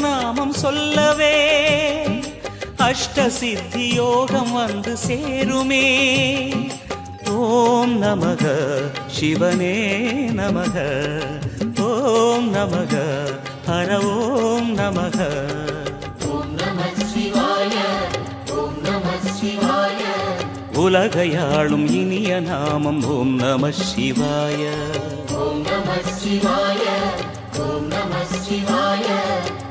நாமம் சொல்லவே அஷ்ட சித்தி யோகம் வந்து சேருமே. ஓம் நமக சிவனே நமக. ஓம் நமக ஹர ஓம் நமக. உலகையாளும் இனிய நாமம் ஓம் நம சிவாய.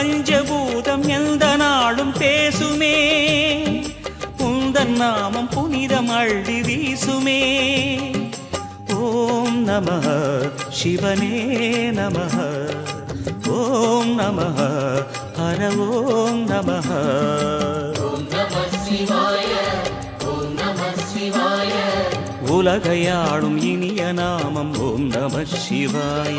பஞ்சபூதம் எந்த நாளும் பேசுமே. உந்தன் நாமம் புனிதம் அள்ளி வீசுமே. ஓம் நம சிவனே நம. ஓம் நம ஹர ஓம் நம. உலகையாளும் இனிய நாமம் ஓம் நம சிவாய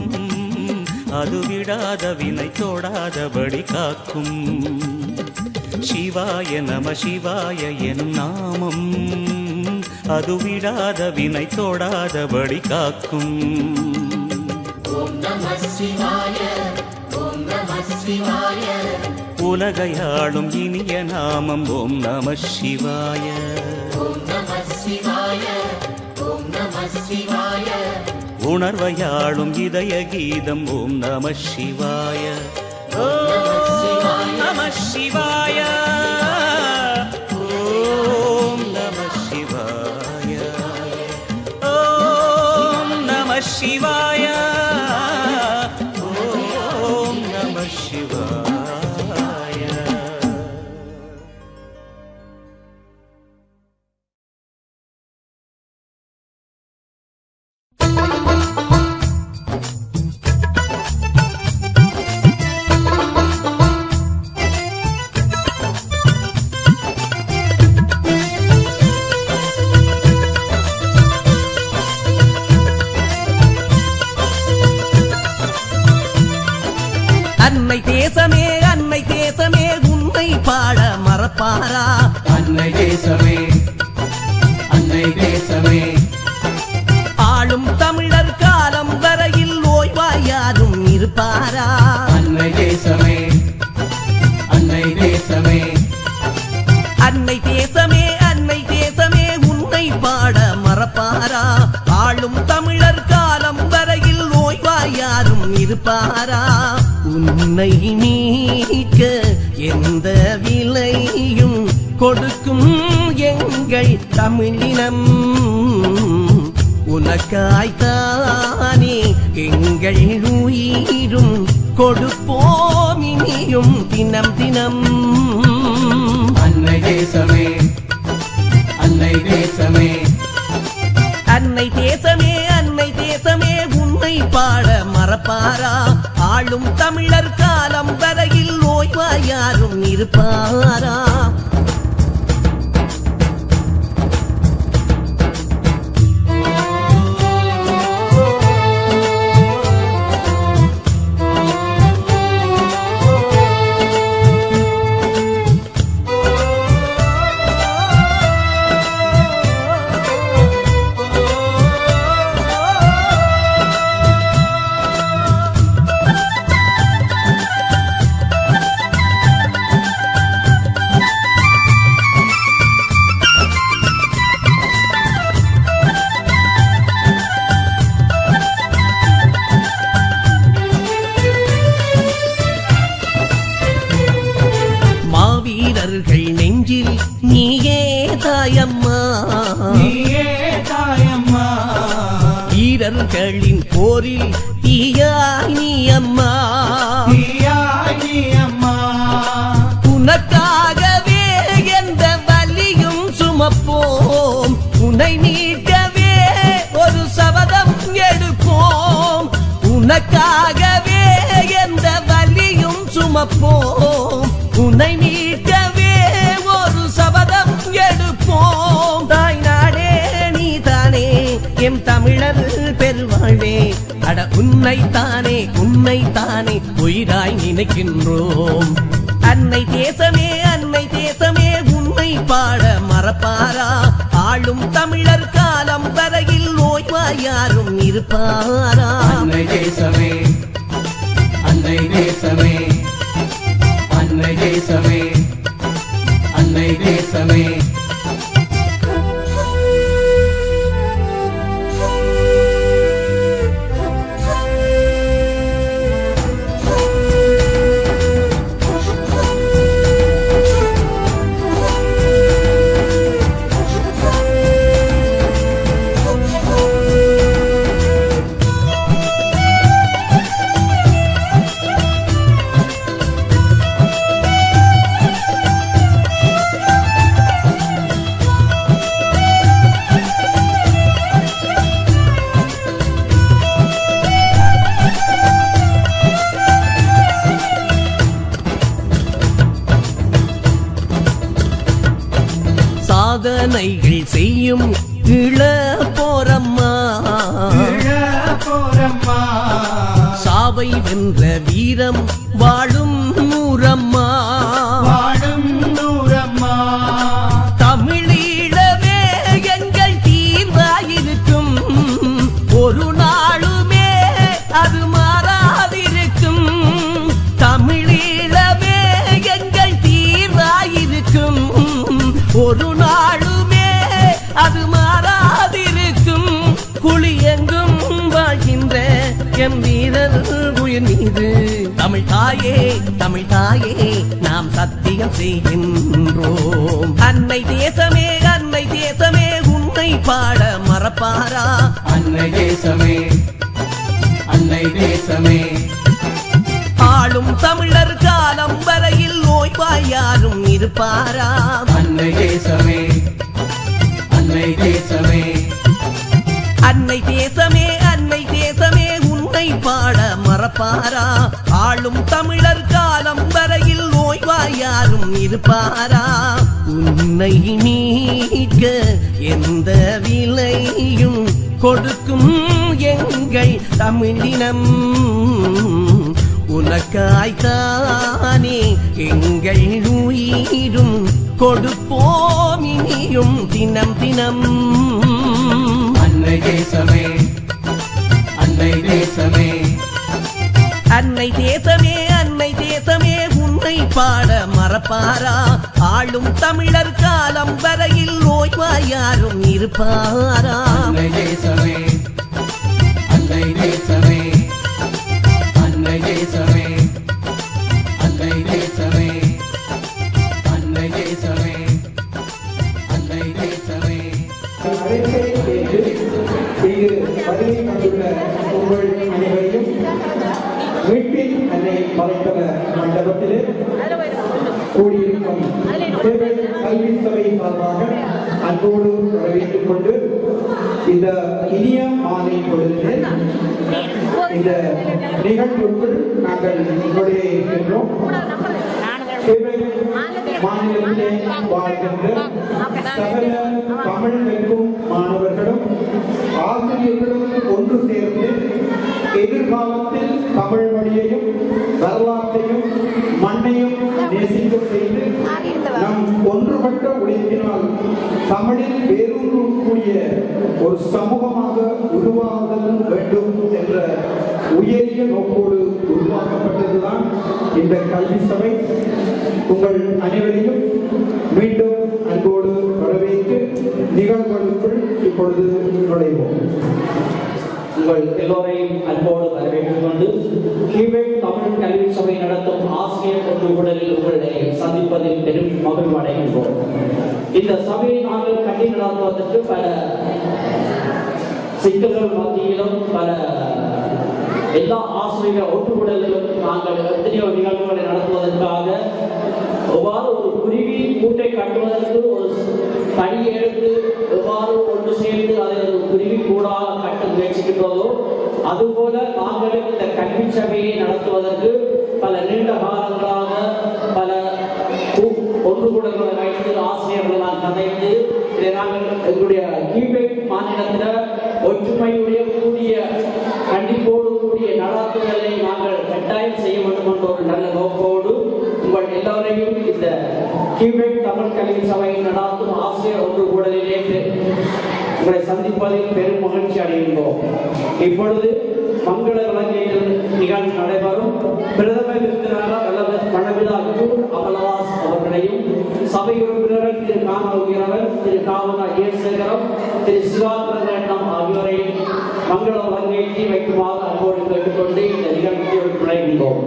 அது விடாத வினை தொடாதபடி காக்கும். சிவாய நம சிவாய என் நாமம். அது விடாத வினை தொடாதபடி காக்கும். உலகையாளும் இனிய நாமம் ஓம் நம சிவாய. உணர்வையாளும் இதய கீதம் ஓம் நம சிவாய. ஓம் நம சிவாய. ஓம் நம சிவாய. ஓம் நம சிவாய. யாரும் இருப்பாரா உன்னை நீக்க எந்த விலையும் கொடுக்கும் எங்கள் தமிழினம். உனக்காய்த்தானே எங்கள் உயிரும் கொடுப்போம் இனியும் தினம் தினம். அன்னை தேசமே அன்னை தேசமே. அன்னை தேசமே பாட மறப்பாரா? ஆளும் தமிழர் காலம் வரையில் ஓய்வாய் யாரும் இருப்பாரா? உனக்காகவே எந்த வலியும் சுமப்போம். உன்னை மீட்கவே ஒரு சபதம் எடுப்போம். தாய் நாடே நீ தானே எம் தமிழர் பெருவாழ்வே. அட உன்னை தானே உன்னை தானே உயிராய் நினைக்கின்றோம். அன்னை தேசமே அன்னை தேசமே உன்னை பாட மறப்பாரா? ஆளும் தமிழர் காலம் வரையில் நோய்வாயாரோ? இருப்பாரா அன்னை தேசமே. எம் வீரர் உயிர் மீது. தமிழ் தாயே தமிழ் தாயே நாம் சத்தியம் செய்கின்றோம். அன்னை தேசமே அன்னை தேசமே உன்னை பாட மறப்பாரா? அன்னை தேசமே அன்னை தேசமே. ஆளும் தமிழர் காலம் வரையில் நோய்வாய் யாரும் இருப்பாரா? அன்னை தேசமே அன்னை தேசமே. அன்னை தேசமே மறப்பாரா ஆளும் தமிழர் காலம் வரையில் நோய்வாய் இருப்பாரா? உன்னை நீக்க எந்த விலையும் கொடுக்கும் எங்கள் தமிழினம். உனக்காய்த்தானே எங்கள் உயிரும் கொடுப்போம் இனியும் தினம் தினம். அன்னை தேசமே அன்னை தேசமே. அன்னை தேசமே அன்னை தேசமே உன்னை பாட மறப்பாரா ஆளும் தமிழர் காலம் வரையில் நோய்வாய் யாரும் இருப்பாரா அன்னை தேசமே அன்னை தேசமே அன்னை தேசமே அன்னை தேசமே அன்னை தேசமே அன்னை தேசமே வருகை உங்கள் அனைவரையும் மீட்பின் அன்னை மண்டபத்திலே கூடியிருக்கும் கல்வி சபை சார்பாக அன்போடு வரவேற்றுக் கொண்டு இந்த இனிய மாலை இந்த நிகழ்வுக்குள் நாங்கள் உங்களுடைய இருக்கின்றோம். மாநிலத்திலே வாழ்கின்ற சகல தமிழ் கற்கும் மாணவர்களும் ஆசிரியர்களும் ஒன்று சேர்ந்து எதிர்காலத்தில் தமிழ் மொழியையும் வரலாற்றையும் மண்ணையும் நேசிக்க செய்து நம் ஒன்றுபட்ட உழைப்பினால் தமிழில் வேரூன்றக்கூடிய ஒரு சமூகமாக உருவாகுதல் வேண்டும் என்ற உயரிய நோக்கோடு இந்த கல்வி சபை உங்கள் அனைவரையும் மீண்டும் அன்போடு வரவேற்று நிகழ்வுகளுக்குள் இப்பொழுது நுழைவோம். உங்கள் எல்லோரையும் அன்போடு வரவேற்றுக் கொண்டு கியூபெக் தமிழ் கல்வி சபை நடத்தும் ஆசிரியர் ஒன்றுகூடலில் உங்களை சந்திப்பதில் பெரும் மகிழ்வு அடைகின்றோம். இந்த சபையை நாங்கள் கட்டி நடத்துவதற்கு பல சிக்கல்கள் மத்தியிலும் பல எல்லா ஆசிரியர் ஒட்டுக்கூடலிலும் நாங்கள் எத்தனையோ நிகழ்வுகளை நடத்துவதற்காக எவ்வாறு ஒரு குருவி கூட்டை கட்டுவதற்கு ஒரு தனி எடுத்து எவ்வாறு ஒன்று சேர்ந்து அதை ஒரு குருவி கூடாக கட்ட முயற்சிக்கின்றதோ அதுபோல நாங்களும் இந்த கல்வி சபையை நடத்துவதற்கு பல நீண்ட காலங்களாக பல ஒன்று கூடங்களை வைத்து ஆசிரியர்கள் நான் கதைத்து இதை நாங்கள் எங்களுடைய கீபேக் மாநிலத்தில் ஒற்றுமையுடைய கூடிய கண்டிப்போடு கூடிய நடாத்துதலை நாங்கள் கட்டாயம் செய்ய வேண்டும் என்ற ஒரு நல்ல நோக்கோடு உங்கள் எல்லோரையும் இந்த கியூபெக் தமிழ் கல்வி சபையில் நடாத்தும் ஆசிரியர் ஒன்று கூடலிலே உங்களை சந்திப்பதில் பெரும் மகிழ்ச்சி அடைகின்றோம். இப்பொழுது மங்கள விளக்கையில் நிகழ்ச்சி நடைபெறும். பிரதம விருந்தினராக வல்லவர் மணவிழா அமலவாஸ் அவர்களையும் சபை உறுப்பினர்கள் திரு காமவீரவர் திரு காவனா ஏசேகரம் திரு சிவாகரட்னம் ஆகியோரையும் மங்கள விளக்கேற்றி வைக்குமாறு அன்போடு கேட்டுக்கொண்டு இந்த நிகழ்ச்சியோடு நுழைகின்றோம்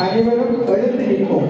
അനിമലും എഴുത്തിരിക്കും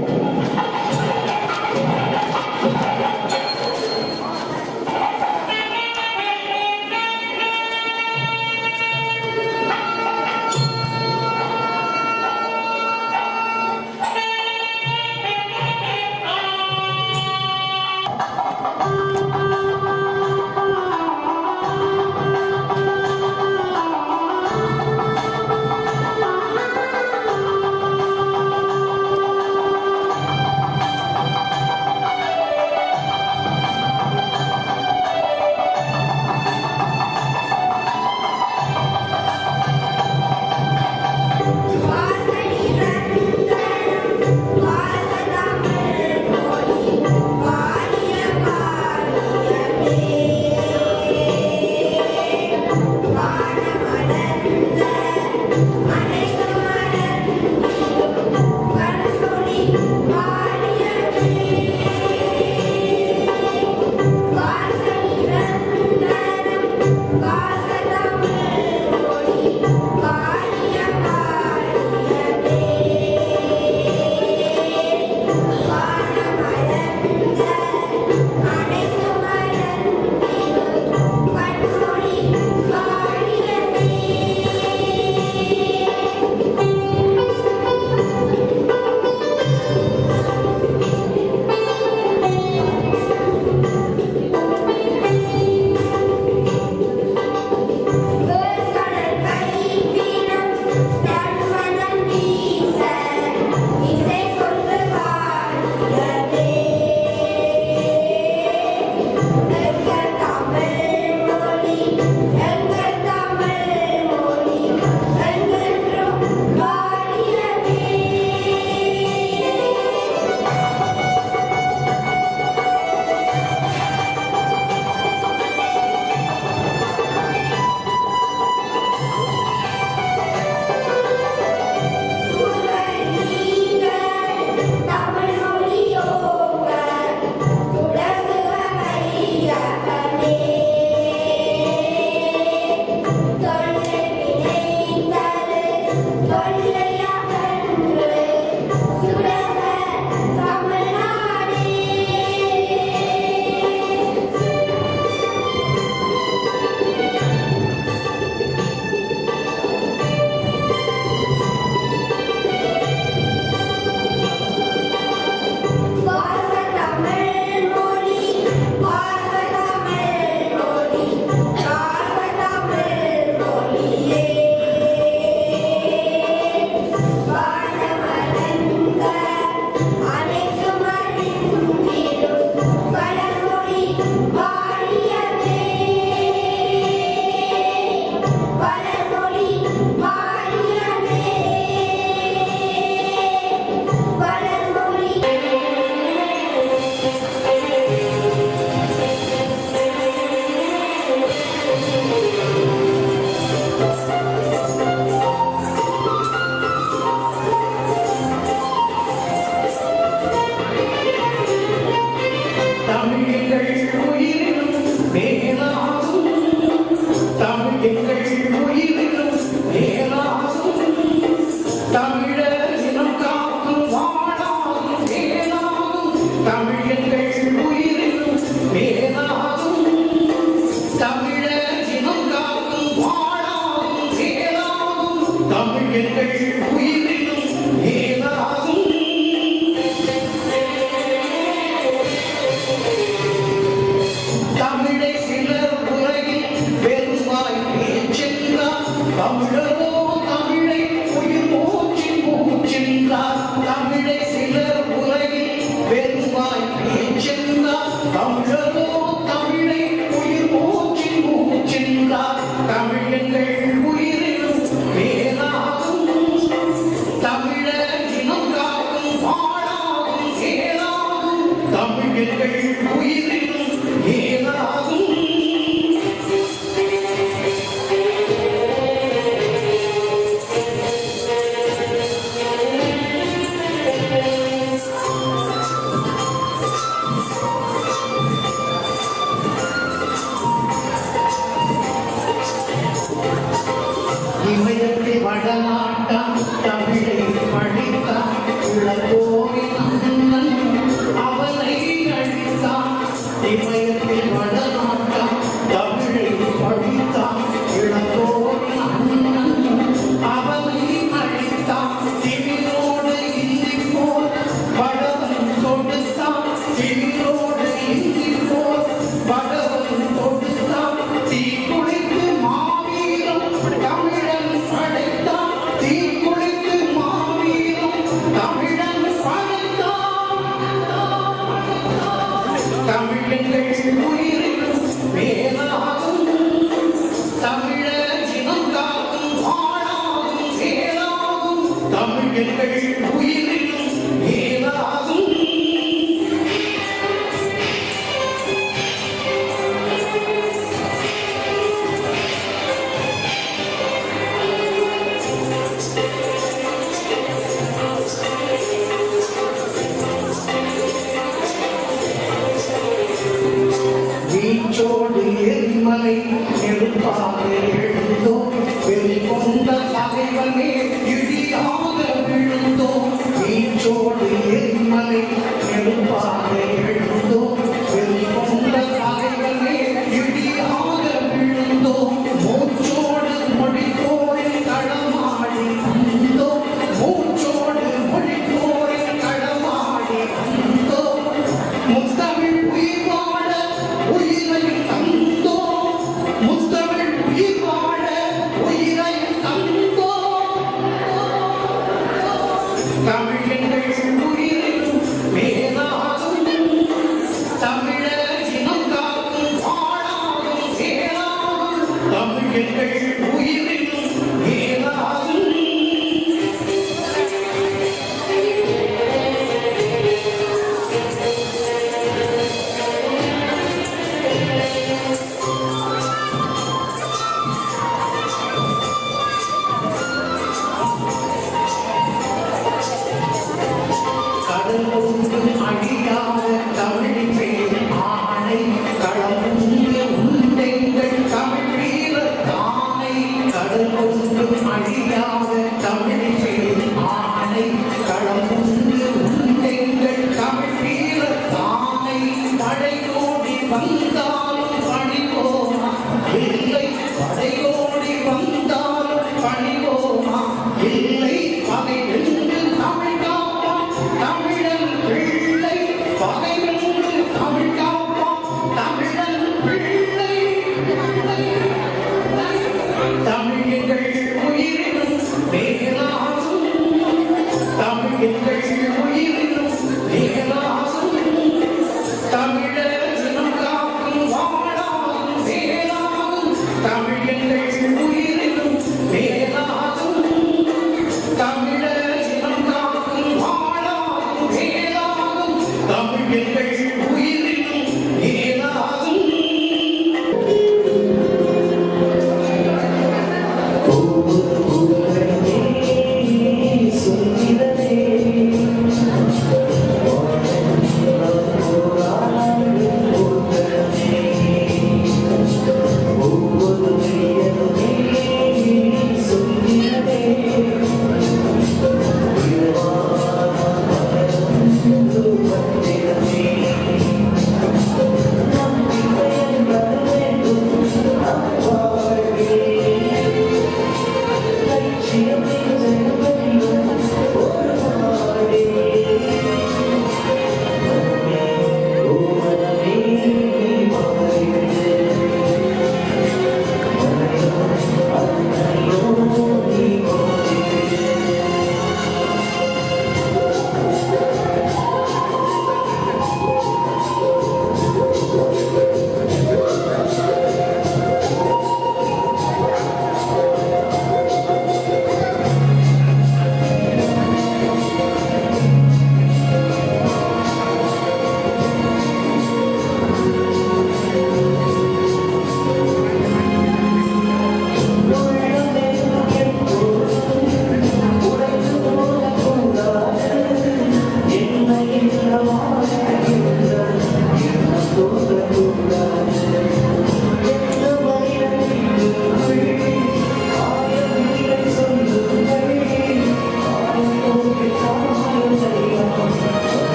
aí. Thank you.